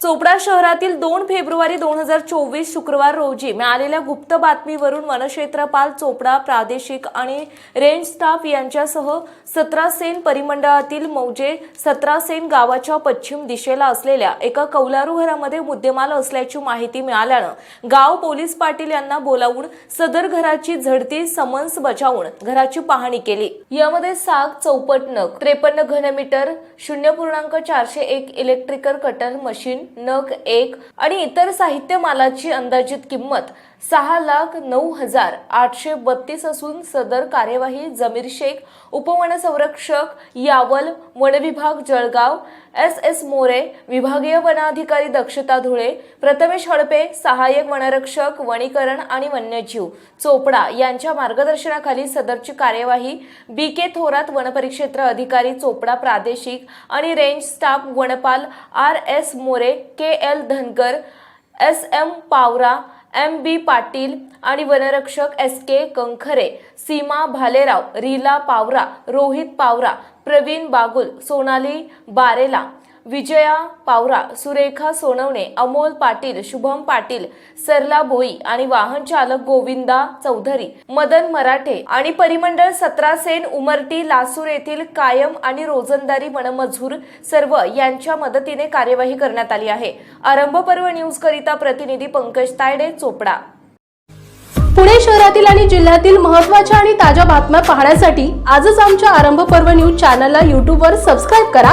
चोपडा शहरातील दोन फेब्रुवारी दोन हजार चोवीस शुक्रवार रोजी मिळालेल्या गुप्त बातमीवरून वनक्षेत्रपाल चोपडा प्रादेशिक आणि रेंज स्टाफ यांच्यासह सतरा सेन परिमंडळातील मौजे सतरा सेन गावाच्या पश्चिम दिशेला असलेल्या एका कौलारू घरामध्ये मुद्देमाल असल्याची माहिती मिळाल्यानं गाव पोलीस पाटील यांना बोलावून सदर घराची झडती समन्स बजावून घराची पाहणी केली. यामध्ये साग चौपट नग त्रेपन्न घनमीटर शून्य पूर्णांक चारशे एक इलेक्ट्रिकल कटर मशीन नग एक आणि इतर साहित्य मालाची अंदाजित किंमत सहा लाख नऊ हजार आठशे बत्तीस असून सदर कार्यवाही जमीर शेख उपवनसंरक्षक यावल वनविभाग जळगाव एस एस मोरे विभागीय वनाधिकारी दक्षता धुळे प्रथमेश हडपे सहाय्यक वनरक्षक वनीकरण आणि वन्यजीव चोपडा यांच्या मार्गदर्शनाखाली सदरची कार्यवाही बी के थोरात वनपरिक्षेत्र अधिकारी चोपडा प्रादेशिक आणि रेंज स्टाफ वनपाल R S More K L Dhankar S M Pawara M B Patil आणि वनरक्षक एस के कंखरे सीमा भालेराव रीला पावरा रोहित पावरा प्रवीण बागुल सोनाली बारेला विजया पावरा सुरेखा सोनवणे अमोल पाटील शुभम पाटील सरला भोई आणि वाहन चालक गोविंदा चौधरी मदन मराठे आणि परिमंडळ सतरा सेन उमरटी लासूर येथील कायम आणि रोजंदारी वनमजूर सर्व यांच्या मदतीने कार्यवाही करण्यात आली आहे. आरंभ पर्व न्यूज करिता प्रतिनिधी पंकज तायडे चोपडा. पुणे शहरातील आणि जिल्ह्यातील महत्त्वाच्या आणि ताज्या बातम्या पाहण्यासाठी आजच आमच्या आरंभ पर्व न्यूज चॅनलला यूट्यूबवर सबस्क्राईब करा.